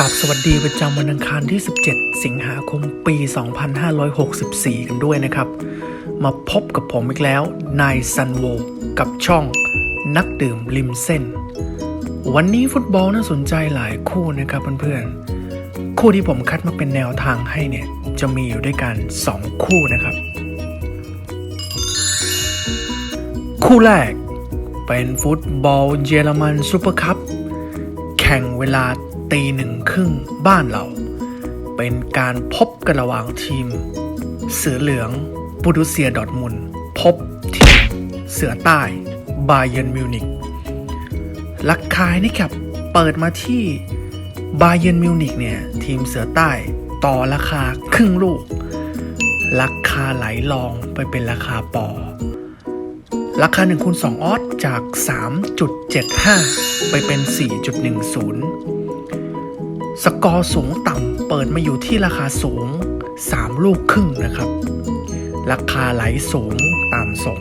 กับสวัสดีประจำวันอังคารที่ 17 สิงหาคมปี 2564 กันด้วยนะครับ มาพบกับผมอีกแล้วนายซันโวกับช่องนักดื่มริมเส้น วันนี้ฟุตบอลน่าสนใจหลายคู่นะครับเพื่อนๆ คู่ที่ผมคัดมาเป็นแนวทางให้เนี่ย จะมีอยู่ด้วยกัน 2 คู่นะครับ คู่แรกเป็นฟุตบอลเยอรมันซูเปอร์คัพแข่งเวลา ตีหนึ่งครึ่งบ้านเรา เป็นการพบกันระหว่างทีม เสือเหลืองบูรุเซียดอทมุนพบทีม เสือใต้บาเยนมิวนิกราคานี่ครับเปิดมาที่บาเยนมิวนิกเนี่ย ทีมเสือใต้ต่อราคาครึ่งลูก ราคาไหลลองไปเป็นราคาปอราคา1คูณ2ออสจาก 3.75 ไปเป็น 4.10 สกอร์สูงต่ำเปิดมาอยู่ที่ราคาสูง 3 ลูกครึ่งนะครับ ราคาไหลสูงตามส่ง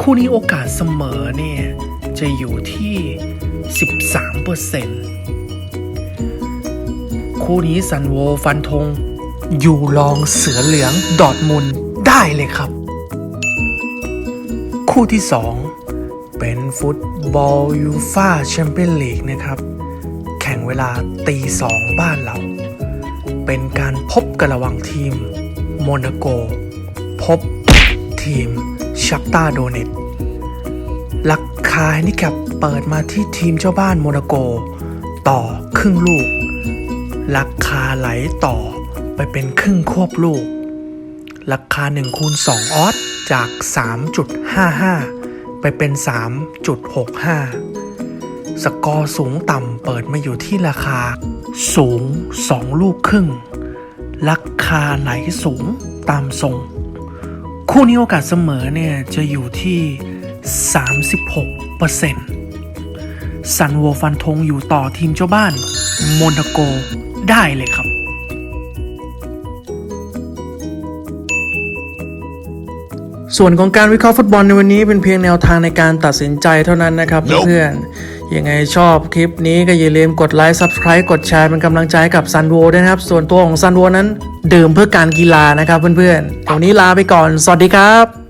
คู่นี้โอกาสเสมอเนี่ยจะอยู่ที่ 13%คู่นี้ซันโวฟันธงอยู่ลองเสือเหลืองดอร์ทมุนได้เลยครับ คู่ที่ 2 เป็นฟุตบอลยูฟาแชมเปี้ยนลีกนะครับ เวลาตีสองบ้านเรา เป็นการพบกันระหว่างทีมโมนาโก พบทีมชักตาโดเนตราคาแฮนดิแคปเปิดมาที่ทีมเจ้าบ้านโมนาโก ต่อครึ่งลูก ราคาไหลต่อไปเป็นครึ่งควบลูก ราคา1คูณ2ออสจาก 3.55 ไปเป็น 3.65 สกอร์สูงต่ำเปิดมาอยู่ที่ราคา สูง 2 ลูกครึ่ง ราคาไหลสูงตามทรงคู่นี้โอกาสเสมอเนี่ย จะอยู่ที่ 36%ซันโวฟันธงอยู่ต่อทีมเจ้าบ้าน โมนาโกได้เลยครับส่วนของการวิเคราะห์ฟุตบอลในวันนี้เป็นเพียงแนวทางในการตัดสินใจเท่านั้นนะครับเพื่อน ยังไงชอบคลิปนี้ก็อย่าลืมกดไลค์ Subscribe กดแชร์เป็นกำลังใจให้กับซันโวด้วยนะครับ ส่วนตัวของซันโวนั้น ดื่มเพื่อการกีฬานะครับเพื่อนๆวันนี้ลาไปก่อน สวัสดีครับ